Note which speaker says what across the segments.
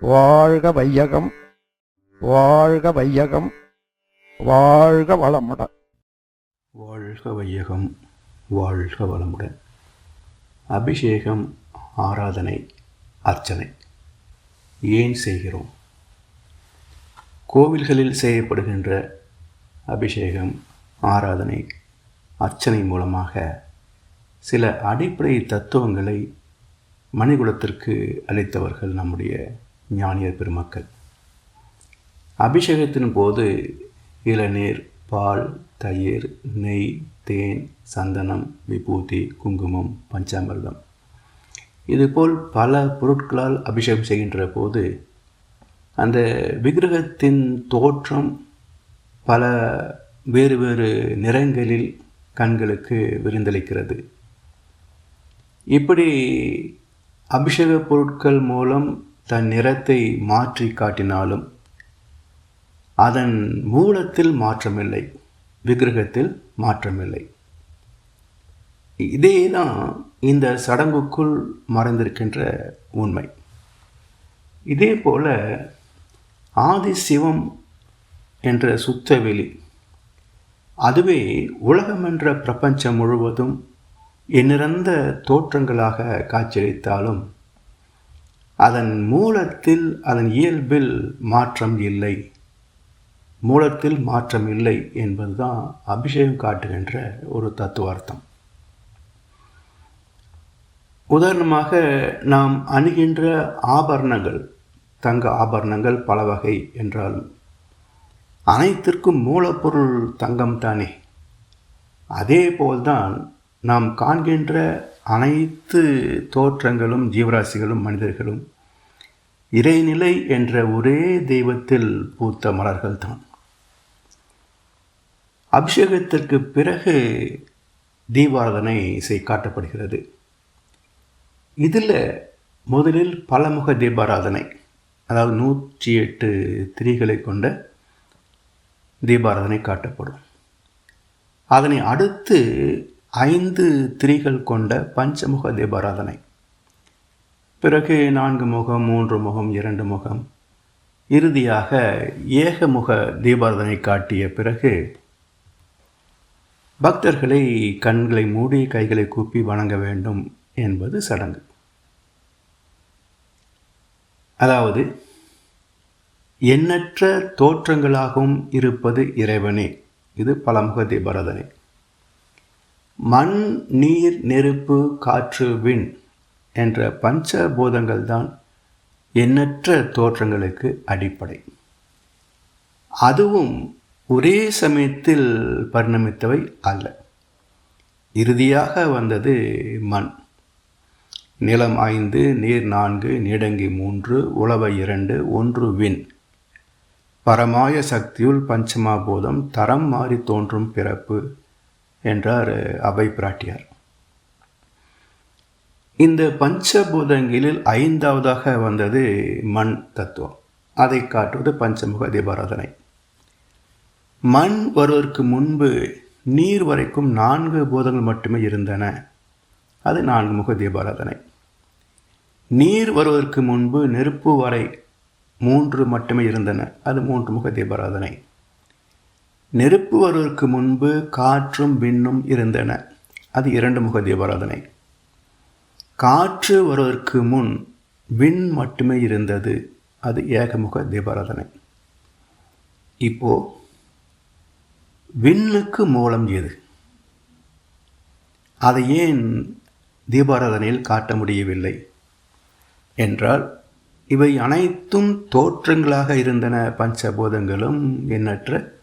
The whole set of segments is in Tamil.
Speaker 1: வாழ்க வையகம் வாழ்க வையகம் வாழ்க வளமுடன்.
Speaker 2: வாழ்க வையகம் வாழ்க வளமுடன். அபிஷேகம் ஆராதனை அர்ச்சனை. ஏன் செய்கிறோம்? கோவில்களில் செய்யப்படுகின்ற அபிஷேகம் ஆராதனை அர்ச்சனை மூலமாக சில அடிப்படை தத்துவங்களை மணிகுலத்திற்கு அளித்தவர்கள் நம்முடைய ஞானியர் பெருமக்கள். அபிஷேகத்தின் போது இளநீர் பால் தயிர் நெய் தேன் சந்தனம் விபூதி குங்குமம் பஞ்சாமிர்தம். இதுபோல் பல பொருட்களால் அபிஷேகம் செய்கின்ற போது அந்த விக்கிரகத்தின் தோற்றம் பல வேறு வேறு நிறங்களில் கண்களுக்கு விருந்தளிக்கிறது. இப்படி அபிஷேக பொருட்கள் மூலம் தன் நிறத்தை மாற்றி காட்டினாலும் அதன் மூலத்தில் மாற்றமில்லை விக்கிரகத்தில் மாற்றமில்லை. இதே தான் இந்த சடங்குக்குள் மறைந்திருக்கின்ற உண்மை. இதே போல ஆதி சிவம் என்ற சுத்தவெளி அதுவே உலகம் என்ற பிரபஞ்சம் முழுவதும் எண்ணிறந்த தோற்றங்களாக காட்சியளித்தாலும் அதன் மூலத்தில் அதன் இயல்பில் மாற்றம் இல்லை. மூலத்தில் மாற்றம் இல்லை என்பதுதான் அபிஷேகம் காட்டுகின்ற ஒரு தத்துவார்த்தம். உதாரணமாக நாம் அணுகின்ற ஆபரணங்கள் தங்க ஆபரணங்கள் பல வகை என்றாலும் அனைத்திற்கும் மூலப்பொருள் தங்கம் தானே அதே போல்தான் நாம் காண்கின்ற அனைத்து தோற்றங்களும் ஜீவராசிகளும் மனிதர்களும் இறைநிலை என்ற ஒரே தெய்வத்தில் பூத்த மலர்கள் தான் அபிஷேகத்திற்கு பிறகு தீபாராதனை இசை காட்டப்படுகிறது. இதில் முதலில் பலமுக தீபாராதனை அதாவது நூற்றி எட்டு திரிகளை கொண்ட தீபாராதனை காட்டப்படும். அதனை அடுத்து ஐந்து திரிகள் கொண்ட பஞ்சமுக தீபாராதனை பிறகு நான்கு முகம் மூன்று முகம் இரண்டு முகம். இறுதியாக ஏகமுக தீபாராதனை காட்டிய பிறகு பக்தர்களை கண்களை மூடி கைகளை கூப்பி வணங்க வேண்டும் என்பது சடங்கு. அதாவது எண்ணற்ற தோற்றங்களாகவும் இருப்பது இறைவனே. இது பலமுக தீபாராதனை மண் நீர் நெருப்பு காற்று விண் என்ற பஞ்சபூதங்கள் தான் எண்ணற்ற தோற்றங்களுக்கு அடிப்படை. அதுவும் ஒரே சமயத்தில் பரிணமித்தவை அல்ல. இறுதியாக வந்தது மண். நிலம் ஐந்து நீர் நான்கு நீடங்கி மூன்று உளவை இரண்டு ஒன்று விண். பரமாய சக்தியுள் பஞ்சமாபோதம் தரம் மாறி தோன்றும் பிறப்பு. என்றார் அபை பிராட்டியார். இந்த பஞ்சபூதங்களில் ஐந்தாவதாக வந்தது மண் தத்துவம். அதை காட்டுவது பஞ்சமுக தீபாராதனை மண் வருவதற்கு முன்பு நீர் வரைக்கும் நான்கு பூதங்கள் மட்டுமே இருந்தன. அது நான்கு முக தீபாராதனை நீர் வருவதற்கு முன்பு நெருப்பு வரை மூன்று மட்டுமே இருந்தன. அது மூன்று முக தீபாராதனை நெருப்பு வருவதற்கு முன்பு காற்றும் விண்ணும் இருந்தன. அது இரண்டு முக தீபாராதனை காற்று வருவதற்கு முன் விண் மட்டுமே இருந்தது. அது ஏகமுக தீபாராதனை இப்போ விண்ணுக்கு மூலம் எது? அதை ஏன் தீபாராதனையில் காட்ட முடியவில்லை? என்றால் இவை அனைத்தும் தோற்றங்களாக இருந்தன. பஞ்சபூதங்களும் எண்ணற்ற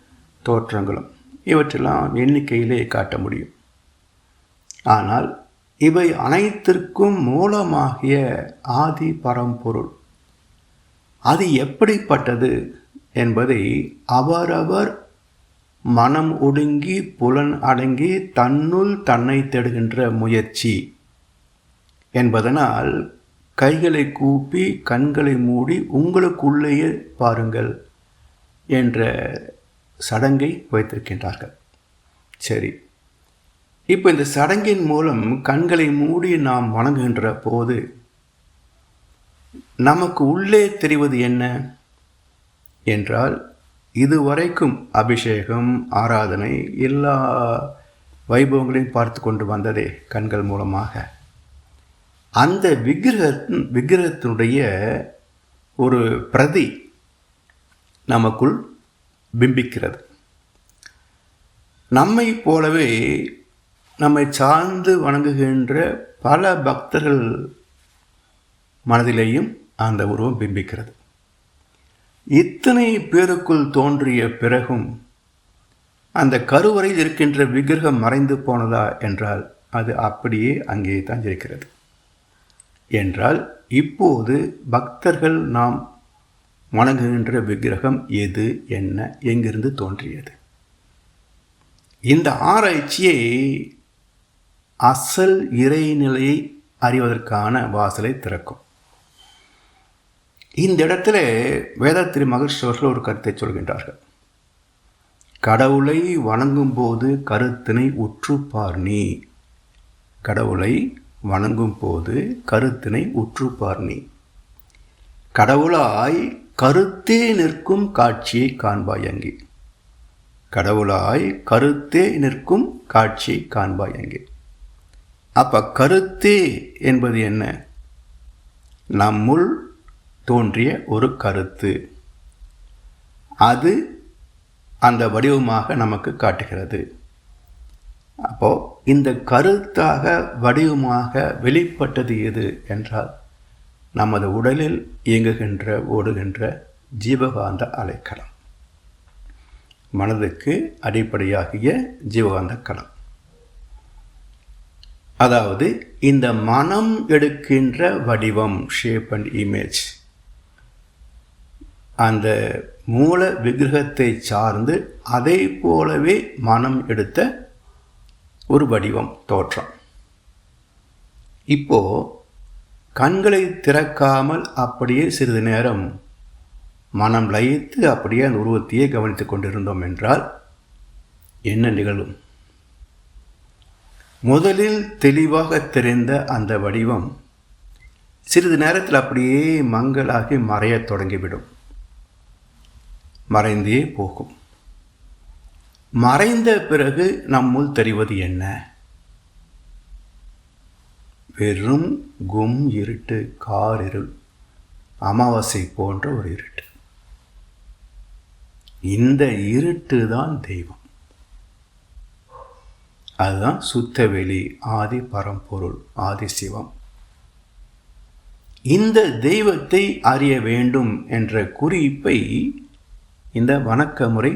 Speaker 2: தோற்றங்களும் இவற்றெல்லாம் எண்ணிக்கையிலே காட்ட முடியும். ஆனால் இவை அனைத்திற்கும் மூலமாகிய ஆதி பரம்பொருள். அது எப்படிப்பட்டது என்பதை அவரவர் மனம் ஒடுங்கி புலன் அடங்கி தன்னுள் தன்னை தேடுகின்ற முயற்சி என்பதனால் கைகளை கூப்பி கண்களை மூடி உங்களுக்குள்ளேயே பாருங்கள் என்ற சடங்கை வைத்திருக்கின்றார்கள். சரி. இப்போ இந்த சடங்கின் மூலம் கண்களை மூடி நாம் வணங்குகின்ற போது நமக்கு உள்ளே தெரிவது என்ன? என்றால் இதுவரைக்கும் அபிஷேகம் ஆராதனை எல்லா வைபவங்களையும் பார்த்து கொண்டு வந்ததே கண்கள் மூலமாக. அந்த விக்கிரக விக்கிரகத்தினுடைய ஒரு பிரதி நமக்குள் பிம்பிக்கிறது. நம்மை போலவே நம்மை சார்ந்து வணங்குகின்ற பல பக்தர்கள் மனதிலேயும் அந்த உருவம் பிம்பிக்கிறது. இத்தனை பேருக்குள் தோன்றிய பிறகும் அந்த கருவறையில் இருக்கின்ற விக்கிரகம் மறைந்து போனதா என்றால் அது அப்படியே அங்கே தான் இருக்கிறது. என்றால் இப்போது பக்தர்கள் நாம் வணங்குகின்ற விக்கிரகம் எது என்ன எங்கிருந்து தோன்றியது? இந்த ஆராய்ச்சியை அசல் இறைநிலையை அறிவதற்கான வாசலை திறக்கும். இந்த இடத்துல வேதாத்திரி மகர்ஷி அவர்கள் ஒரு கருத்தை சொல்கின்றார்கள். கடவுளை வணங்கும் போது கருத்தினை உற்றுப்பார் நீ. கடவுளை வணங்கும் போது கருத்தினை உற்றுப்பார் நீ. கடவுளாய் கருத்தே நிற்கும் காட்சியை காண்பாய் அங்கே. கடவுளாய் கருத்தே நிற்கும் காட்சியை காண்பாய் அங்கே. அப்ப கருத்தே என்பது என்ன? நம்முள் தோன்றிய ஒரு கருத்து. அது அந்த வடிவமாக நமக்கு காட்டுகிறது. அப்போ இந்த கருத்தாக வடிவமாக வெளிப்பட்டது எது என்றால் நமது உடலில் இயங்குகின்ற ஓடுகின்ற ஜீவகாந்த அலைக்களம் மனதுக்கு அடிப்படையாகிய ஜீவகாந்த களம் அதாவது இந்த மனம் எடுக்கின்ற வடிவம் ஷேப் அண்ட் இமேஜ் அந்த மூல விக்கிரகத்தை சார்ந்து அதை போலவே மனம் எடுத்த ஒரு வடிவம் தோற்றம். இப்போது கண்களை திறக்காமல் அப்படியே சிறிது நேரம் மனம் லயித்து அப்படியே அந்த உருவத்தையே கவனித்துக் கொண்டிருந்தோம் என்றால் என்ன நிகழும்? முதலில் தெளிவாக தெரிந்த அந்த வடிவம் சிறிது நேரத்தில் அப்படியே மங்களாகி மறையத் தொடங்கிவிடும். மறைந்தே போகும். மறைந்த பிறகு நம்முள் தெரிவது என்ன? வெறும் கும் இருட்டு கார் இருள் அமாவாசை போன்ற ஒரு இருட்டு. இந்த இருட்டு தான் தெய்வம். அதுதான் சுத்தவெளி ஆதி பரம்பொருள் ஆதி சிவம். இந்த தெய்வத்தை அறிய வேண்டும் என்ற குறிப்பை இந்த வணக்க முறை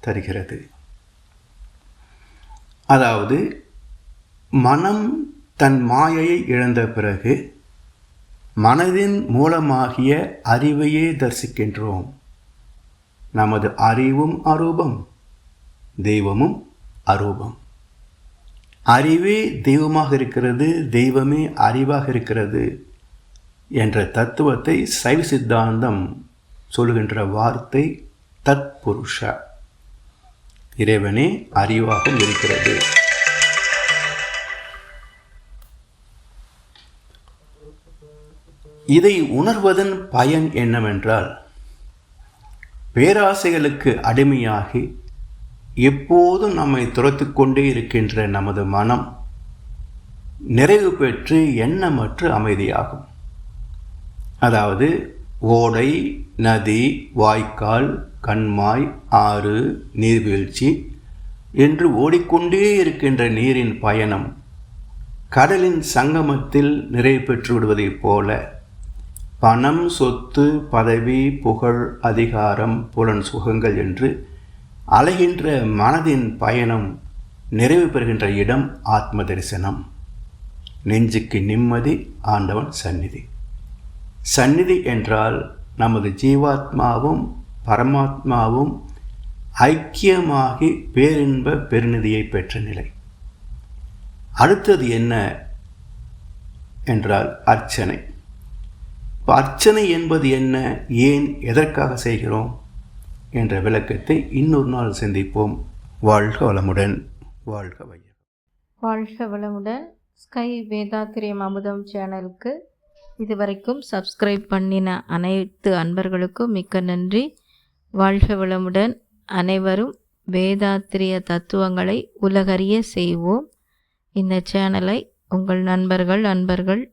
Speaker 2: தருகிறது. அதாவது மனம் தன் மாயையை இழந்த பிறகு மனதின் மூலமாகிய அறிவையே தரிசிக்கின்றோம். நமது அறிவும் அரூபம் தெய்வமும் அரூபம். அறிவே தெய்வமாக இருக்கிறது தெய்வமே அறிவாக இருக்கிறது என்ற தத்துவத்தை சைவ சித்தாந்தம் சொல்லுகின்ற வார்த்தை தத்புருஷ. இறைவனே அறிவாக இருக்கிறது. இதை உணர்வதன் பயன் என்னவென்றால் பேராசைகளுக்கு அடிமையாகி எப்போதும் நம்மை துரத்து கொண்டே இருக்கின்ற நமது மனம் நிறைவு பெற்று எண்ணமற்று அமைதியாகும். அதாவது ஓடை நதி வாய்க்கால் கண்மாய் ஆறு நீர்வீழ்ச்சி என்று ஓடிக்கொண்டே இருக்கின்ற நீரின் பயணம் கடலின் சங்கமத்தில் நிறைவு பெற்று விடுவதைப் போல பணம் சொத்து பதவி புகழ் அதிகாரம் புலன் சுகங்கள் என்று அலைகின்ற மனதின் பயணம் நிறைவு பெறுகின்ற இடம் ஆத்ம தரிசனம் நெஞ்சுக்கு நிம்மதி ஆண்டவன் சந்நிதி. சந்நிதி என்றால் நமது ஜீவாத்மாவும் பரமாத்மாவும் ஐக்கியமாகி பேரின்ப பெருநிதியை பெற்ற நிலை. அடுத்தது என்ன? என்றால் அர்ச்சனை. இப்போ அர்ச்சனை என்பது என்ன? ஏன் எதற்காக செய்கிறோம்? என்ற விளக்கத்தை இன்னொரு நாள் சிந்திப்போம். வாழ்க வளமுடன். வாழ்க வையம்
Speaker 3: வாழ்க வளமுடன். ஸ்கை வேதாத்திரியம் அமுதம் சேனலுக்கு இதுவரைக்கும் சப்ஸ்கிரைப் பண்ணின அனைத்து அன்பர்களுக்கும் மிக்க நன்றி. வாழ்க வளமுடன். அனைவரும் வேதாத்திரிய தத்துவங்களை உலகறிய செய்வோம். இந்த சேனலை உங்கள் நண்பர்கள் அன்பர்கள்